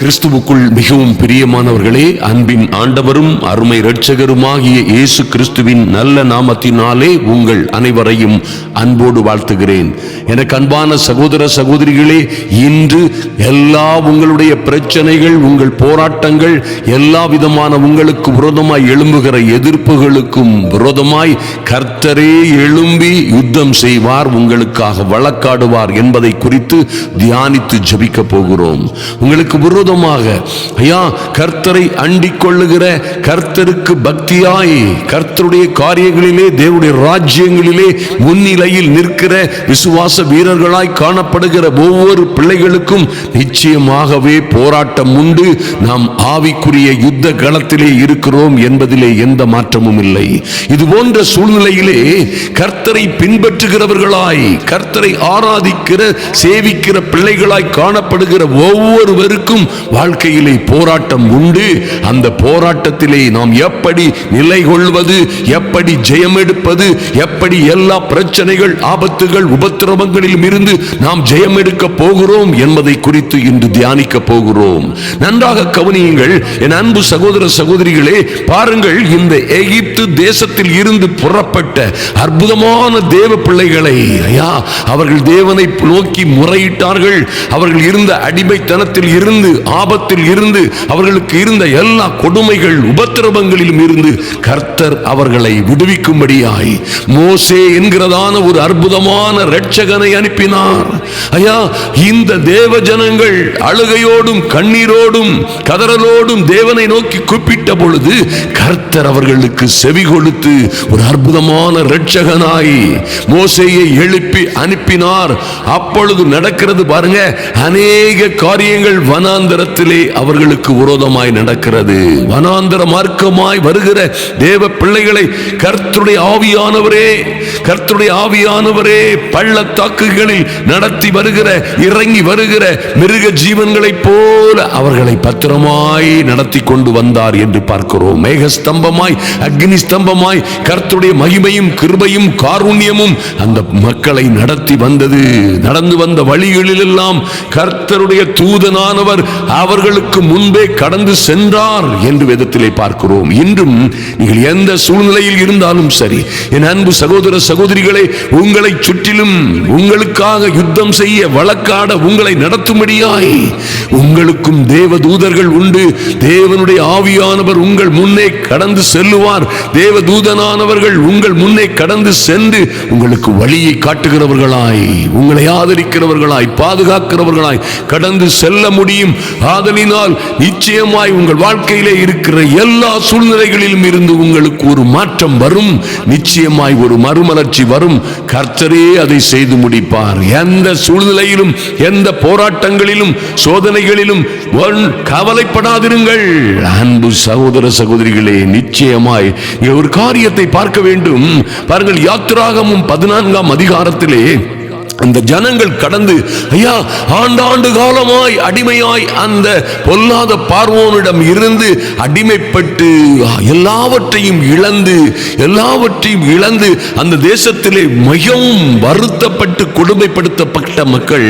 கிறிஸ்துவுக்குள் மிகவும் பிரியமானவர்களே அன்பின் ஆண்டவரும் அருமை இரட்சகருமாகிய இயேசு கிறிஸ்துவின் நல்ல நாமத்தினாலே உங்கள் அனைவரையும் அன்போடு வாழ்த்துகிறேன். எனக்கு அன்பான சகோதர சகோதரிகளே இன்று எல்லா உங்களுடைய பிரச்சனைகள் உங்கள் போராட்டங்கள் எல்லா விதமான உங்களுக்கு விரோதமாய் எழும்புகிற எதிர்ப்புகளுக்கும் விரோதமாய் கர்த்தரே எழும்பி யுத்தம் செய்வார் உங்களுக்காக வழக்காடுவார் என்பதை குறித்து தியானித்து ஜபிக்கப் போகிறோம். உங்களுக்கு விரோதமாக. ஐயா கர்த்தரை அண்டிக் கொள்ளுகிற கர்த்தருக்கு பக்தியாய் கர்த்தருடைய காரியங்களிலே தேவனுடைய ராஜ்யங்களிலே முன்னிலையில் நிற்கிற விசுவாச வீரர்களாய் காணப்படுகிற ஒவ்வொரு பிள்ளைகளுக்கும் நிச்சயமாகவே போராட்டம் உண்டு. நாம் ஆவிக்குரிய யுத்த களத்திலே இருக்கிறோம் என்பதிலே எந்த மாற்றமும் இல்லை. இது போன்ற சூழ்நிலையிலே கர்த்தரை பின்பற்றுகிறவர்களாய் கர்த்தரை ஆராதிக்கிற சேவிக்கிற பிள்ளைகளாய் காணப்படுகிற ஒவ்வொருவருக்கும் வாழ்க்கையிலே போராட்டம் உண்டு. அந்த போராட்டத்திலே நாம் எப்படி நிலை கொள்வது எப்படி ஜெயம் எடுப்பது எப்படி எல்லா பிரச்சனைகள் ஆபத்துகள் உபத்திரவங்களிலும் இருந்து நாம் ஜெயம் எடுக்க போகிறோம் என்பதை குறித்து இன்று தியானிக்க போகிறோம். நன்றாக கவனியுங்கள் என் அன்பு சகோதர சகோதரிகளே பாருங்கள் இந்த எகிப்து தேசத்தில் இருந்து புறப்பட்ட அற்புதமான தேவ பிள்ளைகளை. ஐயா அவர்கள் தேவனை நோக்கி முறையிட்டார்கள். அவர்கள் இருந்த அடிமைத்தனத்தில் இருந்து ஆபத்தில் இருந்து அவர்களுக்கு இருந்த எல்லா கொடுமைகள் உபத்திரவங்களிலும் இருந்து கர்த்தர் அவர்களை விடுவிக்கும்படியாய் மோசே என்கிறதான ஒரு அற்புதமான ரட்சகனை அனுப்பினார். ஐயா இந்த தேவ ஜனங்கள் அழுகையோடும் கண்ணீரோடும் கதறலோடும் தேவனை நோக்கி கூப்பிட்ட பொழுது கர்த்தர் அவர்களுக்கு செவி கொடுத்து ஒரு அற்புதமான ரட்சகனாய் மோசையை எழுப்பி அனுப்பினார். அப்பொழுது நடக்கிறது பாருங்க அநேக காரியங்கள் வனாந்தரத்திலே அவர்களுக்கு விரோதமாய் நடக்கிறது. வனாந்தர மார்க்கமாய் வருகிற தேவ பிள்ளைகளை கர்த்தருடைய ஆவியானவரே கர்த்தருடைய ஆவியானவரே பள்ளத்தாக்குகளில் நடத்தி வருகிற இறங்கி வருகிற மிருக ஜீவன்களைப் போல அவர்களை பத்திரமாய் நடத்தி கொண்டு வந்தார் என்று பார்க்கிறோம். மேக ஸ்தம்பமாய் அக்னி ஸ்தம்பமாய் கர்த்தருடைய மகிமையும் கிருபையும் காருண்யமும் அந்த மக்களை நடத்தி வந்தது. நடந்து வந்த வழிகளில் எல்லாம் கர்த்தருடைய தூதனானவர் அவர்களுக்கு முன்பே கடந்து சென்றார் என்று வேதத்திலே பார்க்கிறோம். இன்றும் நீங்கள் எந்த சூழ்நிலையில் இருந்தாலும் சரி என் அன்பு சகோதர சகோதரிகளை உங்களை சுற்றிலும் உங்களுக்காக யுத்தம் செய்ய வழக்காட உங்களை நடத்தும்படியாய் உங்களுக்கும் தேவ தூதர்கள் உண்டு. தேவனுடைய ஆவியானவர் உங்கள் முன்னே கடந்து செல்லுவார். தேவ தூதனானவர்கள் உங்கள் முன்னே கடந்து சென்று உங்களுக்கு வழியை காட்டுகிறவர்களாய் உங்களை ஆதரிக்கிறவர்களாய் பாதுகாக்கிறவர்களாய் கடந்து செல்ல முடியும். ஆதலினால் நிச்சயமாய் உங்கள் வாழ்க்கையிலே இருக்கிற எல்லா சூழ்நிலைகளிலும் இருந்து உங்களுக்கு ஒரு மாற்றம் வரும். நிச்சயமாய் ஒரு மறுமலர்ச்சி வரும். கர்த்தரே அதை செய்து முடிப்பார். எந்த சூழ்நிலையிலும் எந்த போராட்டங்களிலும் சோதனை கவலைகளிலும் கவலைப்படாதிருங்கள். அன்பு சகோதர சகோதரிகளே நிச்சயமாய் ஒரு காரியத்தை பார்க்க வேண்டும். பாருங்கள் யாத்திராகமும் பதினான்காம் அதிகாரத்திலே அந்த ஜனங்கள் கடந்து ஐயா ஆண்டாண்டு காலமாய் அடிமையாய் அந்த பொல்லாத பார்வோனிடம் இருந்து அடிமைப்பட்டு எல்லாவற்றையும் இழந்து எல்லாவற்றையும் இழந்து அந்த தேசத்திலே மிகவும் வருத்தப்பட்டு கொடுமைப்படுத்தப்பட்ட மக்கள்.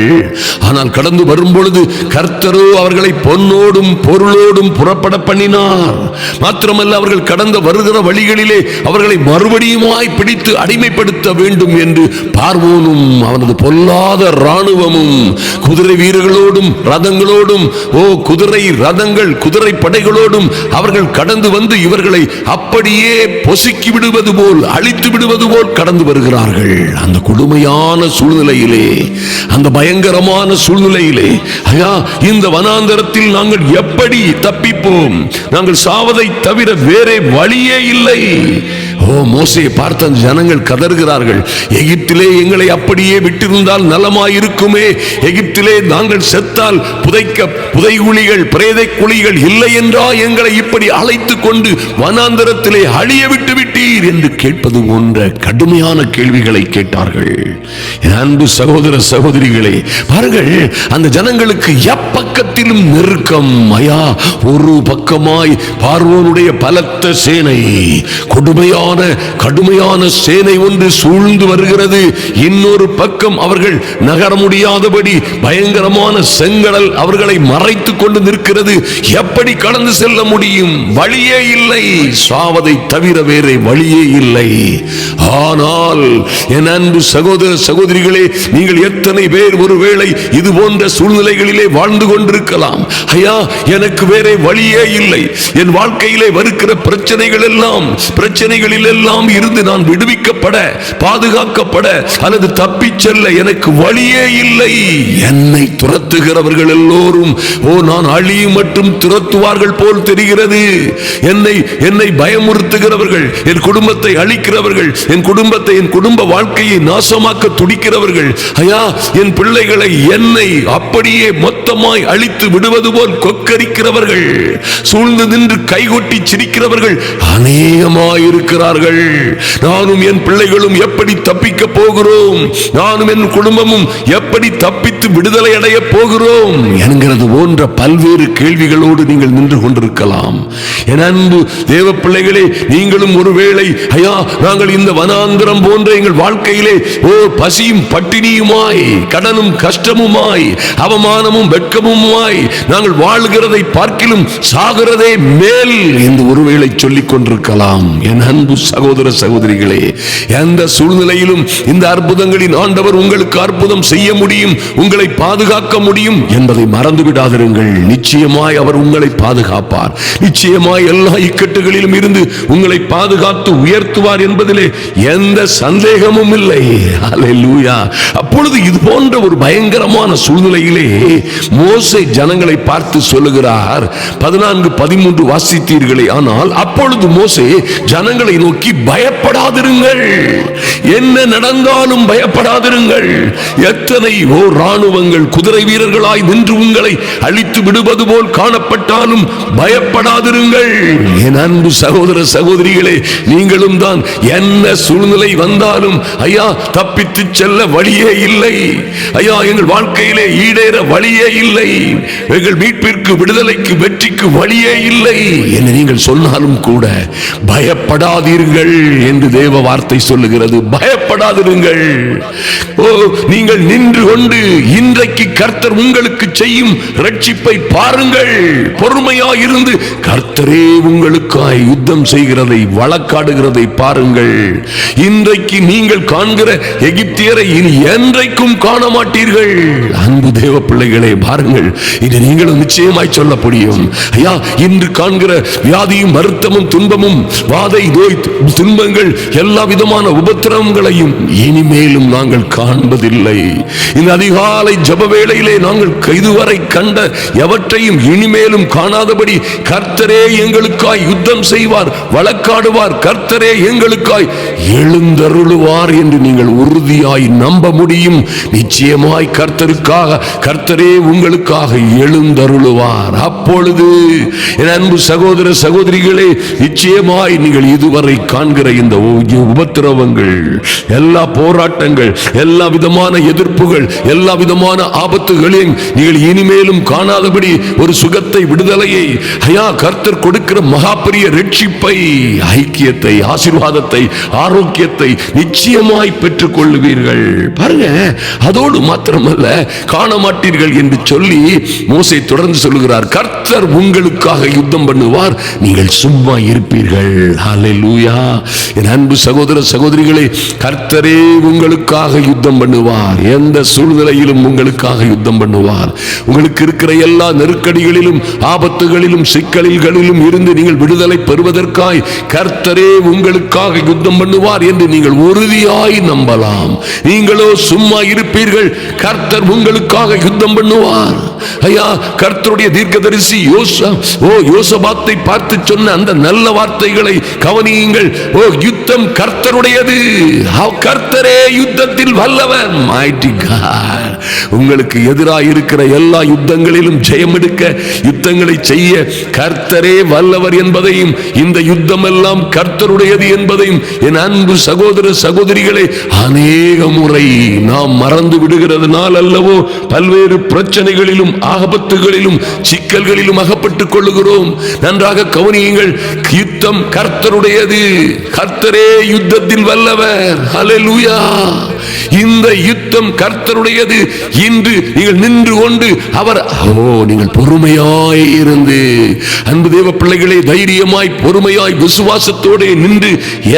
ஆனால் கடந்து வரும் பொழுது கர்த்தரோ அவர்களை பொன்னோடும் பொருளோடும் புறப்பட பண்ணினார். மாத்திரமல்ல அவர்கள் கடந்த வருகிற வழிகளிலே அவர்களை மறுபடியுமாய் பிடித்து அடிமைப்படுத்த வேண்டும் என்று பார்வோனும் அவனது பொல்லாத ராணுவமும் குதிரை வீரர்களோடும் ரதங்களோடும் ஓ குதிரை ரதங்கள் குதிரை படைகளோடும் அவர்கள் கடந்து வந்து இவர்களை அப்படியே பொசுக்கி விடுவது போல் அழித்து விடுவது போல் கடந்து வருகிறார்கள். அந்த கொடுமையான சூழ்நிலையிலே அந்த பயங்கரமான சூழ்நிலையிலே ஐயா இந்த வனாந்தரத்தில் நாங்கள் எப்படி தப்பிப்போம்? நாங்கள் சாவதை தவிர வேறே வழியே இல்லை. ஓ மோசையை பார்த்த அந்த ஜனங்கள் கதறுகிறார்கள். எகிப்திலே எங்களை அப்படியே விட்டிருந்தால் நலமாயிருக்குமே. எகிப்திலே நாங்கள் செத்தால் புதைக்க புதைகுழிகள் பிரேதை குழிகள் இல்லை என்றா எங்களை இப்படி அழைத்து கொண்டு வனாந்தரத்திலே அழிய விட்டு விட்டீர் என்று கேட்பது போன்ற கடுமையான கேள்விகளை கேட்டார்கள். அன்பு சகோதர சகோதரிகளே பாருங்கள் அந்த ஜனங்களுக்கு எப்பக்கத்திலும் நெருக்கம். ஐயா ஒரு பக்கமாய் பார்வோனுடைய பலத்த சேனை கொடுமையான கடுமையான சேனை ஒன்று சூழ்ந்து வருகிறது. இன்னொரு பக்கம் அவர்கள் நகர முடியாதபடி பயங்கரமான செங்கடல் அவர்களை மறைத்துக் கொண்டு நிற்கிறது. எப்படி கடந்து செல்ல முடியும்? வழியே இல்லை. சாவதை தவிர வேறே வழியே இல்லை. ஆனால் என் அன்பு சகோதர சகோதரிகளே நீங்கள் எத்தனை பேர் ஒருவேளை இது போன்ற சூழ்நிலைகளிலே வாழ்ந்து கொண்டிருக்கலாம்? ஐயா எனக்கு வேறே வழியே இல்லை. என் வாழ்க்கையிலே வருகிற பிரச்சனைகள் எல்லாம் பிரச்சனைகளில் எல்லாம் இருந்து நான் விடுவிக்கப்பட பாதுகாக்கப்பட அல்லது தப்பிச் செல்ல எனக்கு வழியே இல்லை. என்னை துரத்துகிறவர்கள் எல்லோரும் ஓ நான் அழி மட்டும் துரத்துவார்கள் போல் தெரிகிறது. என்னை என்னை பயமுறுத்துகிறவர்கள் என் குடும்பத்தை அழிக்கிறவர்கள் என் குடும்பத்தை என் குடும்ப வாழ்க்கையை நாசமாக்க துடிக்கிறவர்கள். ஐயா என் பிள்ளைகளை என்னை அப்படியே மொத்தமாய் அழித்து விடுவது போல் கொக்கரிக்கிறவர்கள் சூழ்ந்து நின்று கைகொட்டி சிரிக்கிறவர்கள் அநேகமாயிருக்கிறார் இருக்கிறார்கள் நானும் என் பிள்ளைகளும் எப்படி தப்பிக்க போகிறோம்? நானும் என் குடும்பமும் எப்படி தப்பித்து விடுதலை அடைய போகிறோம்? என்கிறது போன்ற பல்வேறு கேள்விகளோடு நீங்கள் நின்று கொண்டிருக்கலாம். என் அன்பு தேவ பிள்ளைகளே நீங்களும் ஒருவேளை ஐயா நாங்கள் இந்த வனாந்திரம் போன்ற எங்கள் வாழ்க்கையிலே ஓ பசியும் பட்டினியுமாய் கடனும் கஷ்டமுமாய் அவமானமும் வெட்கமுமாய் நாங்கள் வாழ்கிறதை பார்க்கிலும் சாகிறதே மேல் என்று ஒருவேளை சொல்லிக் கொண்டிருக்கலாம். என் அன்பு சகோதர சகோதரிகளே எந்த சூழ்நிலையிலும் இந்த அற்புதங்களின் ஆண்டவர் உங்களுக்கு அற்புதம் செய்ய முடியும் உங்களை பாதுகாக்க முடியும் என்பதை மறந்து விடாதிருங்கள் நிச்சயமாய் அவர் உங்களை பாதுகாப்பார். நிச்சயமாய் எல்லா இக்கட்டுகளிலும் இருந்து உங்களை பாதுகாத்து உயர்த்துவார் என்பதிலே எந்த சந்தேகமும் இல்லை. அல்லேலூயா அப்பொழுது இது போன்ற ஒரு பயங்கரமான சூழ்நிலையிலே மோசே ஜனங்களை பார்த்து சொல்லுகிறார் பதினான்கு பதிமூன்று வாசித்தீர்களே ஆனால் அப்பொழுது மோசே ஜனங்களை நோக்கி பயப்படாதிருங்கள். என்ன நடந்தாலும் பயப்படாதிருங்கள். எத்தனை ஓ ராணுவங்கள் குதிரை வீரர்களாய் நின்று உங்களை அழித்து விடுவது போல் காணப்பட்டாலும் பயப்படாதிருங்கள். என் அன்பு சகோதர சகோதரிகளே நீங்களும் தான் என்ன சூழ்நிலை வந்தாலும் ஐயா தப்பித்து செல்ல வழியே இல்லை ஐயா எங்கள் வாழ்க்கையிலே ஈடேற வழியே இல்லை. எங்கள் மீட்பிற்கு விடுதலைக்கு வெற்றிக்கு வழியே இல்லை என்று நீங்கள் சொன்னாலும் கூட பயப்படாதீர்கள் என்று தேவ வார்த்தை சொல்லுகிறது. பயப்படாதிருங்கள். ஓ நீங்கள் நின்று கொண்டு இன்றைக்கு கர்த்தர் உங்களுக்கு செய்யும் ரட்சிப்பை பாருங்கள். பொறுமையாயிருந்து கர்த்தரே உங்களுக்காய் யுத்தம் செய்கிறதை வழக்காடுகிறதை பாருங்கள். இன்றைக்கு நீங்கள் காண்கிற எகிப்தியரை இனி என்றைக்கும் காண மாட்டீர்கள் அன்பு தேவ பிள்ளைகளே பாருங்கள். இது நீங்களும் நிச்சயமாய் சொல்ல முடியும். ஐயா இன்று காண்கிற வியாதியும் வருத்தமும் துன்பமும் வாதை நோய் துன்பங்கள் எல்லா விதமான உபத்திரவங்களையும் இனிமேலும் நாங்கள் காண்பதில்லை. இந்த அதிகாலை ஜப வேளையிலே நாங்கள் இதுவரை கண்ட எவற்றையும் இனிமேலும் காணாதபடி கர்த்தரே எங்களுக்காய் யுத்தம் செய்வார் வழக்காடுவார். கர்த்தரே எங்களுக்காய் எழுந்தருளுவார் என்று நீங்கள் உறுதியாய் நம்ப முடியும். நிச்சயமாய் கர்த்தருக்காக கர்த்தரே உங்களுக்காக எழுந்தருளுவார். அப்பொழுது என் அன்பு சகோதர சகோதரிகளே நிச்சயமாய் நீங்கள் இதுவரை காண்கிற இந்த உபத்திரவங்கள் எல்லா போராட்டங்கள் எல்லா விதமான எதிர்ப்புகள் எல்லா விதமான ஆபத்துகளையும் நீங்கள் இனிமேலும் காணாதபடி ஒரு சுகத்தை விடுதலையை ஐயா கர்த்தர் கொடுக்கிற மகாபெரிய ரட்சிப்பை ஐக்கியத்தை ஆசீர்வாதத்தை ஆரோக்கியத்தை நிச்சயமாய் பெற்றுக் கொள்ளுவீர்கள் பாருங்க அதோடு மாத்திரமல்ல காண மாட்டீர்கள் என்று சொல்லி மோசை தொடர்ந்து சொல்லுகிறார். கர்த்தர் உங்களுக்காக யுத்தம் பண்ணுவார் நீங்கள் சும்மா இருப்பீர்கள். ஹalleluya என் அன்பு சகோதர சகோதரிகளே கர்த்தரே உங்களுக்காக யுத்தம் பண்ணுவார். எந்த சூழ்நிலையிலும் உங்களுக்காக யுத்தம் பண்ணுவார். உங்களுக்கு இருக்கிற எல்லா நெருக்கடிகளிலும் ஆபத்துகளிலும் சிக்கல்களிலும் இருந்து நீங்கள் விடுதலை பெறுவதற்காய் கர்த்தரே உங்களுக்காக யுத்தம் பண்ணுவார் என்று நீங்கள் உறுதியாய் நம்பலாம். நீங்களோ சும்மா இருப்பீர்கள் கர்த்தர் உங்களுக்காக யுத்தம் பண்ணுவார். ஐயா கர்த்தருடைய தீர்க்கதரிசி யோசா ஓ யோசபாத்தை பார்த்து சொன்ன அந்த நல்ல வார்த்தைகளை கவனியுங்கள். ஓ யுத்தம் கர்த்தருடையது. கர்த்தரே யுத்தத்தில் வல்லவர் mighty காட் உங்களுக்கு எதிராக இருக்கிற எல்லா யுத்தங்களிலும் ஜெயம் எடுக்க யுத்தங்களை செய்ய கர்த்தரே வல்லவர் என்பதையும் இந்த யுத்தம் எல்லாம் கர்த்தருடையது என்பதையும் என் அன்பு சகோதர சகோதரிகளை அநேக முறை நாம் மறந்து விடுகிறதுனால் அல்லவோ பல்வேறு பிரச்சனைகளிலும் ஆபத்துகளிலும் சிக்கல்களிலும் அகப்பட்டுக் கொள்ளுகிறோம். நன்றாக கவனியுங்கள் யுத்தம் கர்த்தருடையது. கர்த்தரே யுத்தத்தில் வல்லவர். ஹalleluya இந்த யுத்தம் கர்த்தருடையது இன்று நீங்கள் நின்று கொண்டு அவர் ஓ நீங்கள் பொறுமையாய் இருந்து அன்பு தேவ பிள்ளைகளை தைரியமாய் பொறுமையாய் விசுவாசத்தோடு நின்று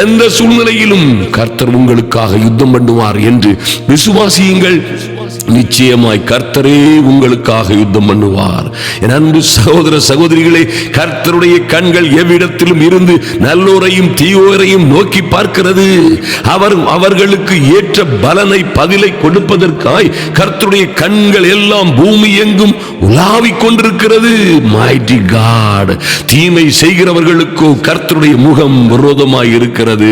எந்த சூழ்நிலையிலும் கர்த்தர் உங்களுக்காக யுத்தம் பண்ணுவார் என்று விசுவாசியுங்கள். நிச்சயமாய் கர்த்தரே உங்களுக்காக யுத்தம் பண்ணுவார். என் அன்பு சகோதர சகோதரிகளே கர்த்தருடைய கண்கள் எவ்விடத்திலும் இருந்து நல்லோரையும் தீயோரையும் நோக்கி பார்க்கிறது. அவர் அவர்களுக்கு ஏற்ற பலனை பதிலை கொடுப்பதற்காய் கர்த்தருடைய கண்கள் எல்லாம் பூமி எங்கும் உலாவிக் கொண்டிருக்கிறது. Mighty காட் தீமை செய்கிறவர்களுக்கோ கர்த்தருடைய முகம் விரோதமாய் இருக்கிறது.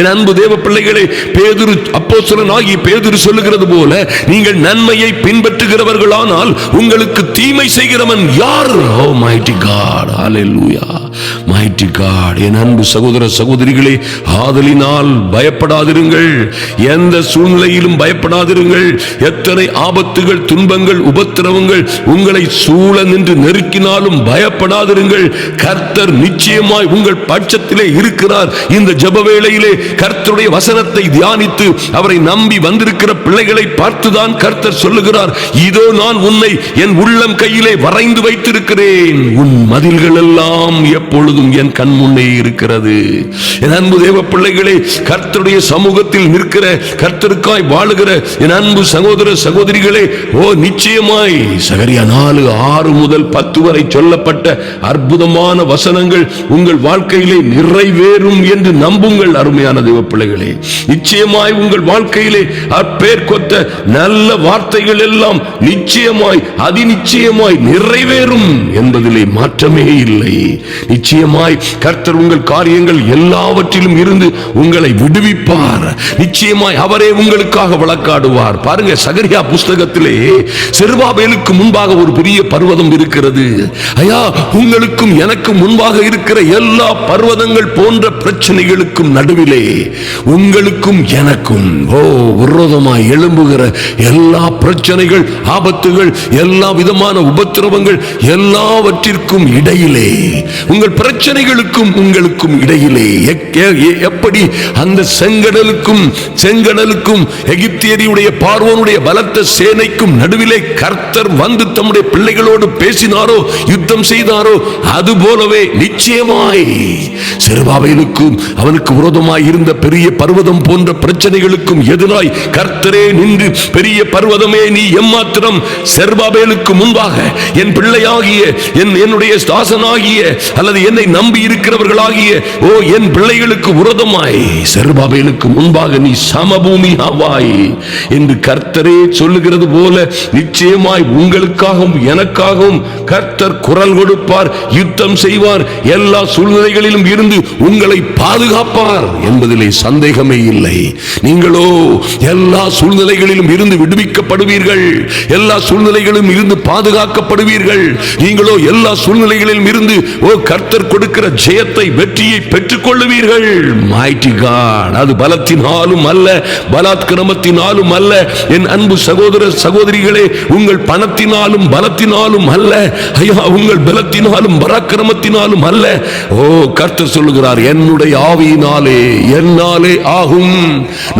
என் அன்பு தேவ பிள்ளைகளே பேதுரு அப்போ சொல்லன் ஆகி பேதுரு சொல்லுகிறது போல நீங்கள் நன்மையை பின்பற்றுகிறவர்களானால் உங்களுக்கு தீமை செய்கிறவன் யார்? ஓ mighty God hallelujah mighty God என் அன்பு சகோதர சகோதரிகளே ஆதலினால் பயப்படாதிருங்கள். எந்த சூழ்நிலையிலும் பயப்படாதிருங்கள். எத்தனை ஆபத்துகள் துன்பங்கள் உபத்திரவங்கள் உங்களை சூழ நின்று நெருக்கினாலும் பயப்படாதிருங்கள். கர்த்தர் நிச்சயமாய் உங்கள் பட்சத்திலே இருக்கிறார். இந்த ஜப வேளையிலே கர்த்தருடைய வசனத்தை தியானித்து அவரை நம்பி வந்திருக்கிற பிள்ளைகளை பார்த்துதான் கர்த்தர் சொல்லுகிறார் இதோ நான் உன்னை என் உள்ளம் கையிலே வரைந்து வைத்திருக்கிறேன். உன் மதில்கள் எல்லாம் எப்பொழுதும் என் கண் முன்னே இருக்கிறது. என் அன்பு தேவ பிள்ளைகளே கர்த்தருடைய சமூகத்தில் நிற்கிற கர்த்தருக்காய் வாழுகிற என் அன்பு சகோதர சகோதரிகளே ஓ நிச்சயமாய் சகரியா நாலு ஆறு முதல் பத்து வரை சொல்லப்பட்ட அற்புதமான வசனங்கள் உங்கள் வாழ்க்கையிலே நிறைவேறும் என்று நம்புங்கள் அருமையான தேவ பிள்ளைகளே. நிச்சயமாய் உங்கள் வாழ்க்கையிலே அப்பேர் கொத்த நல்ல வார்த்தைகள் எல்லாம் நிச்சயமாய் அதிநிச்சயமாய் நிறைவேறும் என்பதிலே மாற்றமே இல்லை. நிச்சயமாய் கர்த்தர் உங்கள் காரியங்கள் எல்லாவற்றிலும் இருந்து உங்களை விடுவிப்பார். நிச்சயமாய் அவரே உங்களுக்காக வழக்காடுவார். பாருங்க சகரியா புஸ்தகத்திலே செருபாபேலுக்கு முன்பாக ஒரு பெரிய பர்வதம் இருக்கிறது. ஐயா உங்களுக்கும் எனக்கும் முன்பாக இருக்கிற எல்லா பர்வதங்கள் போன்ற பிரச்சனைகளுக்கும் நடுவிலே உங்களுக்கும் எனக்கும் ஓ விரோதமாய் எழும்புகிற எல்லா பிரச்சனைகள் ஆபத்துகள் எல்லா விதமான உபத்திரவங்கள் எல்லாவற்றிற்கும் இடையிலே உங்கள் பிரச்சனைகளுக்கும் உங்களுக்கும் இடையிலே எப்படி அந்த செங்கடலுக்கும் செங்கடலுக்கும் எகிப்தியரியுடைய பார்வனுடைய பலத்த சேனைக்கும் நடுவிலே கர்த்தர் வந்து தம்முடைய பிள்ளைகளோடு பேசினாரோ யுத்தம் செய்தாரோ அது போலவே நிச்சயமாய் சிறுபாவையிலுக்கும் அவனுக்கு விரோதமாய் இருந்த பெரிய பர்வதம் போன்ற பிரச்சனைகளுக்கும் எதிராய் கர்த்தரே நின்று பெரிய பர்வதமே நீ எம்மாத்திரம் செர்பாபேலுக்கு முன்பாக என் பிள்ளையாகிய என் என்னுடைய ஸ்தாசனாகிய அல்லது என்னை நம்பி இருக்கிறவர்களாகிய ஓ என் பிள்ளைகளுக்கு உரதமாய் செர்பாபேலுக்கு முன்பாக நீ சமபூமி ஆவாய் என்று கர்த்தரே சொல்லுகிறது போல நிச்சயமாய் உங்களுக்காகவும் எனக்காகவும் கர்த்தர் குரல் கொடுப்பார் யுத்தம் செய்வார் எல்லா சூழ்நிலைகளிலும் இருந்து உங்களை பாதுகாப்பார் என்பதிலே சந்தேகமே இல்லை. நீங்களோ எல்லா சூழ்நிலைகளிலும் இருந்து விடுவிக்கப்படுவீர்கள் எல்லா சூழ்நிலைகளும் இருந்து பாதுகாக்கப்படுவீர்கள். நீங்களோ எல்லா சூழ்நிலைகளிலும் இருந்து ஓ கர்த்தர் கொடுக்கிற ஜெயத்தை வெற்றியை பெற்றுக் கொள்ளுவீர்கள் Mighty God அது பலத்தினாலும் அல்ல பலாத்கிரமத்தினாலும் அல்ல. என் அன்பு சகோதர சகோதரிகளே உங்கள் பணத்தினாலும் பலத்தினாலும் அல்ல. ஐயா உங்கள் பலத்தினாலும் பராக்கிரமத்தினாலும் அல்ல. ஓ கர்த்தர் சொல்லுகிறார் என்னுடைய ஆவியினாலே என்னாலே ஆகும்.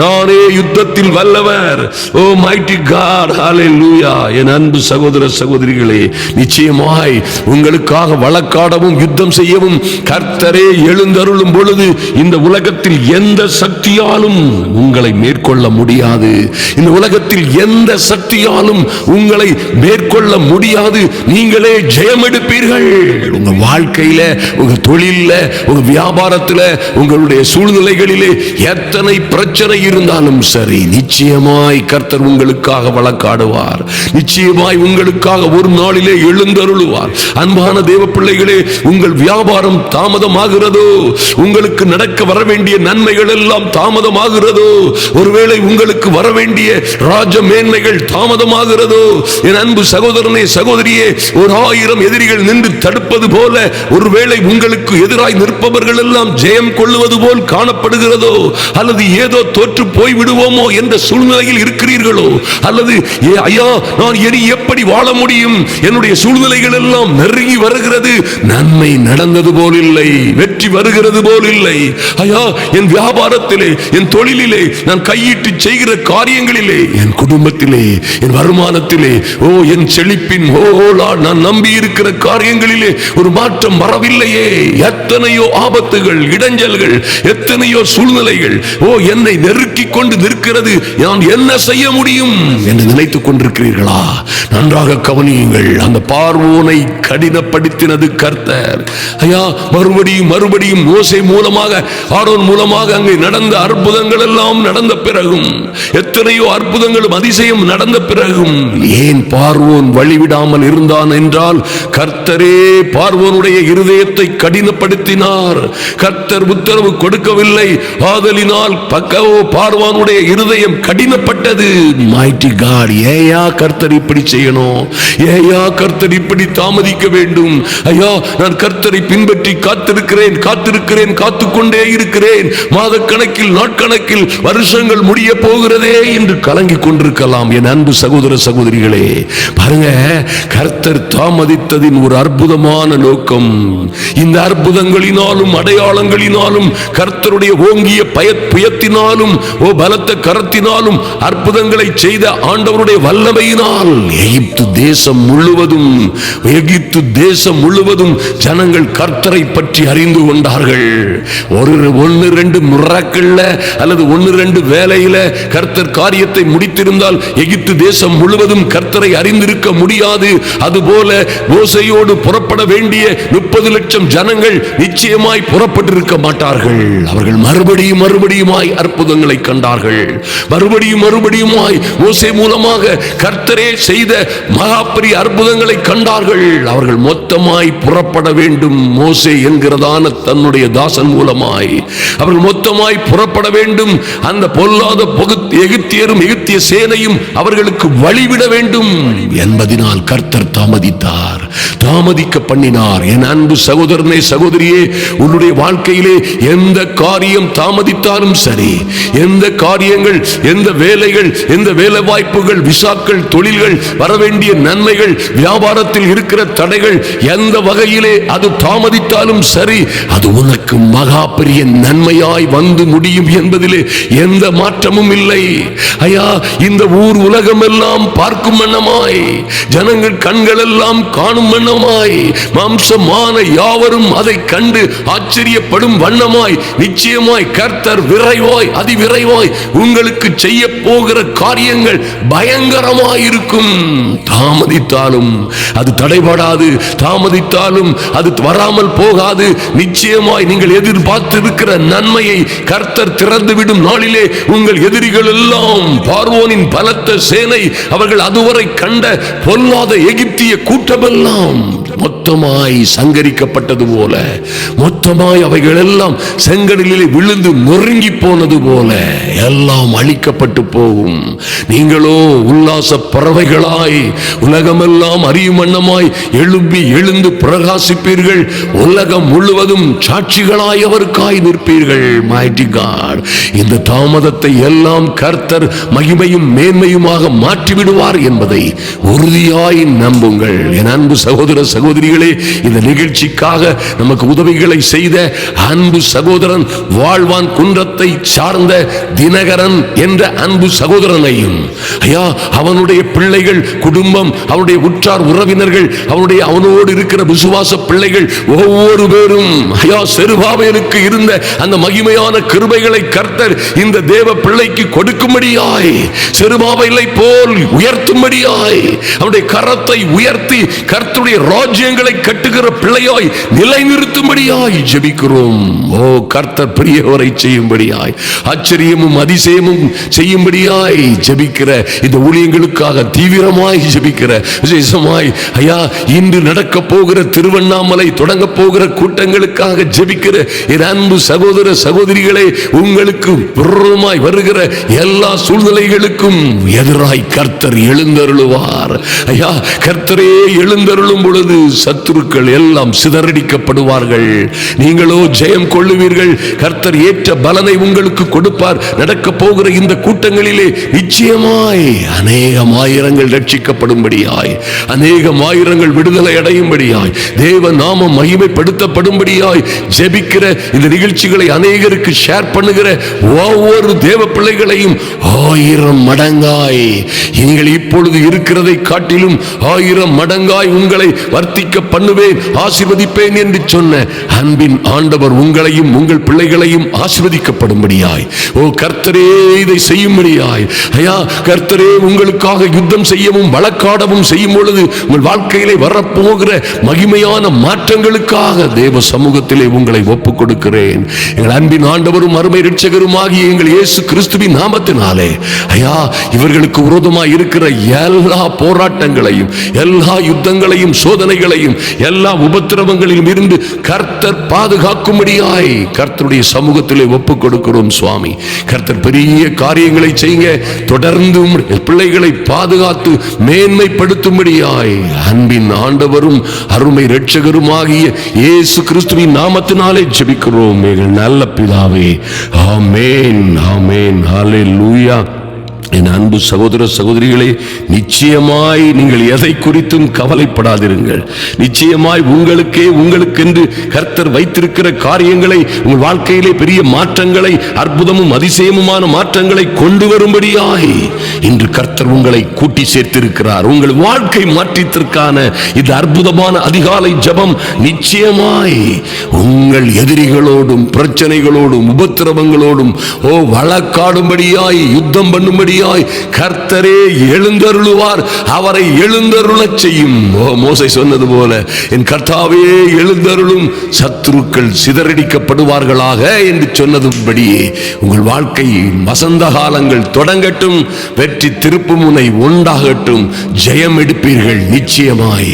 நானே யுத்தத்தில் வல்லவர். ஓ மைட்டி காட் ஹalleluya என் அன்பு சகோதர சகோதரிகளே நிச்சயமாய் உங்களுக்காக வழக்காடவும் யுத்தம் செய்யவும் கர்த்தரே எழுந்தருளும் பொழுது இந்த உலகத்தில் எந்த சக்தியாலும் உங்களை மேற்கொள்ள முடியாது. இந்த உலகத்தில் எந்த சக்தியாலும் உங்களை மேற்கொள்ள முடியாது. நீங்களே ஜெயம் எடுப்பீர்கள் உங்க வாழ்க்கையில உங்க தொழில உங்க வியாபாரத்தில் உங்களுடைய சூழ்நிலைகளிலே எத்தனை பிரச்சனை இருந்தாலும் சரி நிச்சயமாய் கர்த்தர் உங்களுக்கு உங்களுக்காக வழக்காடுவார். நிச்சயமாய் உங்களுக்காக ஒரு நாளிலே எழுந்தருளுவார். அன்பான தேவ பிள்ளைகளே உங்கள் வியாபாரம் தாமதமாகிறதோ உங்களுக்கு நடக்க வர வேண்டிய நன்மைகள் எல்லாம் தாமதமாகிறதோ ஒருவேளை உங்களுக்கு வர வேண்டிய ராஜ மேன்மைகள் தாமதமாகிறதோ என் அன்பு சகோதரனே சகோதரியே ஒரு ஆயிரம் எதிரிகள் நின்று தடுப்பது போல ஒருவேளை உங்களுக்கு எதிராய் நிற்பவர்கள் எல்லாம் ஜெயம் கொள்ளுவது போல் காணப்படுகிறதோ அல்லது ஏதோ தோற்று போய் விடுவோமோ என்ற சூழ்நிலையில் இருக்கிறீர்களோ அல்லது ஏ ஐயா நான் இனி எப்படி வாழ முடியும்? என்னுடைய சூழ்நிலைகள் எல்லாம் நெருங்கி வருகிறது. நன்மை நடந்தது போல் இல்லை வெற்றி வருகிறது போல் இல்லை ஐயா என் வியாபாரத்திலே என் தொழிலிலே நான் கையிட்டு செய்கிற காரியங்களிலே என் குடும்பத்திலே என் வருமானத்திலே ஓ என் செழிப்பின் ஓலா நான் நம்பி இருக்கிற காரியங்களிலே ஒரு மாற்றம் வரவில்லையே. எத்தனையோ ஆபத்துகள் இடைஞ்சல்கள் எத்தனையோ சூழ்நிலைகள் ஓ என்னை நெருக்கி கொண்டு நிற்கிறது. நான் என்ன செய்ய முடியும்? என்று நினைத்துக் கொண்டிருக்கிறீர்களா? நன்றாக கவனியுங்கள் அந்த பார்வோனை கடினப்படுத்தினது கர்த்தர். ஐயா மறுபடியும் மறுபடியும் மோசை மூலமாக ஆரோன் மூலமாக அங்கே நடந்த அற்புதங்கள் எல்லாம் நடந்த பிறகும் எத்தனையோ அற்புதங்களும் அதிசயம் நடந்த பிறகும் ஏன் பார்வோன் வழிவிடாமல் இருந்தான் என்றால் கர்த்தரே பார்வோனுடைய இருதயத்தை கடினப்படுத்தினார். கர்த்தர் உத்தரவு கொடுக்கவில்லை. ஆதலினால் பக்கவோ பார்வானுடைய இருதயம் கடினப்பட்டது. மைட்டி காட் ஏயா கர்த்தர் இப்படி செய்யணும்? ஏயா கர்த்தர் இப்படி தாமதிக்க வேண்டும்? ஐயா நான் கர்த்தரை பின்பற்றி காத்திருக்கிறேன் காத்திருக்கிறேன் காத்துக்கொண்டே இருக்கிறேன். மாதக்கணக்கில் நாட்கணக்கில் வருஷங்கள் முடிய போகிறதே என்று கலங்கி கொண்டிருக்கலாம் என் அன்பு சகோதர சகோதரிகளே. பாருங்க கர்த்தர் தாமதித்ததின் ஒரு அற்புதமான நோக்கம். இந்த அற்புதங்களினாலும் அடையாளங்களினாலும் கர்த்தருடைய ஓங்கிய பய புயத்தினாலும் ஓ பலத்த கரத்தினாலும் அற்புதங்களை செய்ய செய்த ஆண்டவருடைய வல்லமையினால் எகிப்து தேசம் முழுவதும் எகிப்து தேசம் முழுவதும் ஜனங்கள் கர்த்தரை பற்றி அறிந்து கொண்டார்கள். ஒரு ஒன்னு ரெண்டு முறாக்கள்ல அல்லது ஒன்னு ரெண்டு வேலையில கர்த்தர் காரியத்தை முடித்திருந்தால் எகிப்து தேசம் முழுவதும் கர்த்தரை அறிந்திருக்க முடியாது. அதுபோல ஓசையோடு புறப்பட வேண்டிய முப்பது லட்சம் ஜனங்கள் நிச்சயமாய் புறப்பட்டிருக்க மாட்டார்கள். அவர்கள் மறுபடியும் மறுபடியுமாய் அற்புதங்களை கண்டார்கள். மறுபடியும் மறுபடியுமாய் மோசே மூலமாக கர்த்தரே செய்த மகாபெரிய அற்புதங்களை கண்டார்கள். அவர்கள் மொத்தமாய் புறப்பட வேண்டும். மோசே என்கிறதான தன்னுடைய தாசன் மூலமாய். அவர்கள் மொத்தமாய் புறப்பட வேண்டும். அந்த பொல்லாத பொகு எகிப்தியரும் எகிப்திய சேனையும் அவர்களுக்கு வழிவிட வேண்டும் என்பதினால் கர்த்தர் தாமதித்தார். தாமதிக்க பண்ணினார் என் அன்பு சகோதரனே சகோதரியே உன்னுடைய வாழ்க்கையிலே எந்த காரியம் தாமதித்தாலும் சரி எந்த காரியங்கள் எந்த வேலைகள் எந்த வேலை வாய்ப்புகள் விசாக்கள் தொழில்கள் வரவேண்டிய நன்மைகள் வியாபாரத்தில் இருக்கிற தடைகள் எந்த வகையிலே அது தாமதித்தாலும் சரி அது உனக்கு மகா பெரிய நன்மையாய் வந்து முடியும் என்பதிலே எந்த மாற்றமும் இல்லை. ஐயா இந்த ஊர் உலகம் எல்லாம் பார்க்கும் வண்ணமாய் ஜனங்கள் கண்கள் எல்லாம் காணும் வண்ணமாய் மாம்சமான யாவரும் அதை கண்டு ஆச்சரியப்படும் வண்ணமாய் நிச்சயமாய் கர்த்தர் விரைவாய் அதிவிரைவாய் உங்களுக்கு செய்ய போகிற காரியங்கள் பயங்கரமாயிருக்கும். தாமதித்தாலும் அது தடைபடாது தாமதித்தாலும் அது வராமல் போகாது. நிச்சயமாய் நீங்கள் எதிர்பார்த்திருக்கிற நன்மையை கர்த்தர் திறந்துவிடும் நாளிலே உங்கள் எதிரிகள் எல்லாம் பார்வோனின் பலத்த சேனை அவர்கள் அதுவரை கண்ட பொல்லாத எகிப்திய கூட்டமெல்லாம் 嗯我 மொத்தமாய் சங்கரிக்கப்பட்டது போல மொத்தமாய் அவைகள் எல்லாம் செங்கடலிலே விழுந்து நொறுங்கி போனது போல எல்லாம் அழிக்கப்பட்டு போகும். நீங்களோ உல்லாச பறவைகளாய் உலகமெல்லாம் அறியும் வண்ணமாய் எழும்பி எழுந்து பிரகாசிப்பீர்கள். உலகம் முழுவதும் சாட்சிகளாய் அவருக்காய் நிற்பீர்கள் mighty இந்த தாமதத்தை எல்லாம் கர்த்தர் மகிமையும் மேன்மையுமாக மாற்றிவிடுவார் என்பதை உறுதியாய் நம்புங்கள். என் அன்பு சகோதர சகோதரி சகோதரிகளே இந்த நிகழ்ச்சிக்காக நமக்கு உதவிகளை செய்த அன்பு சகோதரன் வாழ்வான் குன்றத்தை சார்ந்த தினகரன் என்ற அன்பு சகோதரனையும் ஐயா அவனுடைய பிள்ளைகள் குடும்பம் அவனுடைய உற்றார் உறவினர்கள் அவனுடைய அவனோடு இருக்கிற விசுவாச பிள்ளைகள் ஒவ்வொரு பேரும் ஐயா செருபாவையனுக்கு இருந்த அந்த மகிமையான கிருபைகளை கர்த்தர் இந்த தேவ பிள்ளைக்கு கொடுக்கும்படியாய் செருபாவேலை போல் உயர்த்தும்படியாய் அவனுடைய கரத்தை உயர்த்தி கர்த்தருடைய ராஜ்யங்கள் எங்களை கட்டுகிற பிள்ளையாய் நிலை நிறுத்தும்படியாய் ஜெபிக்கிறோம். ஓ கர்த்தர் பெரியவரை செய்யும்படியாய் ஆச்சரியமும் அதிசயமும் செய்யும்படியாய் ஜெபிக்கிற இந்த ஊழியங்களுக்காக தீவிரமாய் ஜெபிக்கிற விசேஷமாய் ஐயா இன்று நடக்க போகிற திருவண்ணாமலை தொடங்க போகிற கூட்டங்களுக்காக ஜெபிக்கிற என் அன்பு சகோதர சகோதரிகளை உங்களுக்கு விரோதமாய் வருகிற எல்லா சூழ்நிலைகளுக்கும் எதிராய் கர்த்தர் எழுந்தருளுவார். ஐயா கர்த்தரே எழுந்தருளும் பொழுது சத்துருக்கள் எல்லாம் சிதறடிக்கப்படுவார்கள். நீங்களோ ஜெயம் கொள்ளுவீர்கள். கர்த்தர் ஏற்ற பலனை உங்களுக்கு கொடுப்பார். நடக்க போகிற இந்த கூட்டங்களிலே நிச்சயமாய் அநேகம் ஆயிரங்கள் ரட்சிக்கப்படும்படியாய் அநேகம் ஆயிரங்கள் விடுதலை அடையும்படியாய் தேவ நாமம் மகிமைப்படுத்தப்படும்படியாய் ஜெபிக்கிற இந்த நிகழ்ச்சிகளை அநேகருக்கு ஷேர் பண்ணுகிற ஒவ்வொரு தேவ பிள்ளைகளையும் ஆயிரம் மடங்காய் நீங்கள் இப்பொழுது இருக்கிறதை காட்டிலும் ஆயிரம் மடங்காய் உங்களை வர்த்திக்க பண்ணுவேன் ஆசீர்வதிப்பேன் என்று சொன்ன அன்பின் ஆண்டவர் உங்களையும் உங்கள் பிள்ளைகளையும் ஆசீர்வதிக்கப்படும்படியாய். ஓ கர்த்தரே இதை செய்யும்படியாய். ஐயா கர்த்தரே உங்களுக்காக யுத்தம் செய்யவும் வழக்காடவும் செய்யும் பொழுது உங்கள் வாழ்க்கையிலே வரப்போகிற மகிமையான மாற்றங்களுக்காக தேவ சமூகத்திலே உங்களை ஒப்புக் கொடுக்கிறேன் எங்கள் அன்பின் ஆண்டவரும் அருமை ரட்சகரும் ஆகிய எங்கள் இயேசு கிறிஸ்துவின் நாமத்தினாலே. ஐயா இவர்களுக்கு விரோதமாக இருக்கிற எல்லா போராட்டங்களையும் எல்லா யுத்தங்களையும் சோதனைகளையும் எல்லா உபத்திரவங்களிலும் இருந்து கர்த்தர் பாதுகாக்கும்படியாய் கர்த்தருடைய சமூகத்திலே ஒப்புக் கொடுக்கிறோம் சுவாமி. கர்த்தர் பெரிய காரியங்களை செய்யுங்க. தொடர்ந்து பிள்ளைகளை பாதுகாத்து மேன்மைப்படுத்தும்படியாய் அன்பின் ஆண்டவரும் அருமை இரட்சகருமாகிய இயேசு கிறிஸ்துவின் நாமத்தினாலே ஜெபிக்கிறோம். எங்கள் நல்ல பிதாவே. ஆமேன் ஆமென். ஹalleluya. என் அன்பு சகோதர சகோதரிகளே நிச்சயமாய் நீங்கள் எதை குறித்தும் கவலைப்படாதிருங்கள். நிச்சயமாய் உங்களுக்கே உங்களுக்கென்று கர்த்தர் வைத்திருக்கிற காரியங்களை உங்கள் வாழ்க்கையிலே பெரிய மாற்றங்களை அற்புதமும் அதிசயமுமான மாற்றங்களை கொண்டு வரும்படியாய் இன்று கர்த்தர் உங்களை கூட்டி சேர்த்திருக்கிறார். உங்கள் வாழ்க்கை மாற்றத்திற்கான இந்த அற்புதமான அதிகாலை ஜெபம் நிச்சயமாய் உங்கள் எதிரிகளோடும் பிரச்சனைகளோடும் உபத்திரவங்களோடும் ஓ வழக்காடும்படியாய் யுத்தம் பண்ணும்படி பண்ணும்படியாய் கர்த்தரே எழுந்தருளுவார். அவரை எழுந்தருளச் செய்யும். மோசை சொன்னது போல என் கர்த்தாவே எழுந்தருளும். சத்துருக்கள் சிதறடிக்கப்படுவார்களாக என்று சொன்னதுபடியே உங்கள் வாழ்க்கை வசந்த காலங்கள் தொடங்கட்டும். வெற்றி திருப்பு முனை உண்டாகட்டும். ஜெயம் எடுப்பீர்கள் நிச்சயமாய்.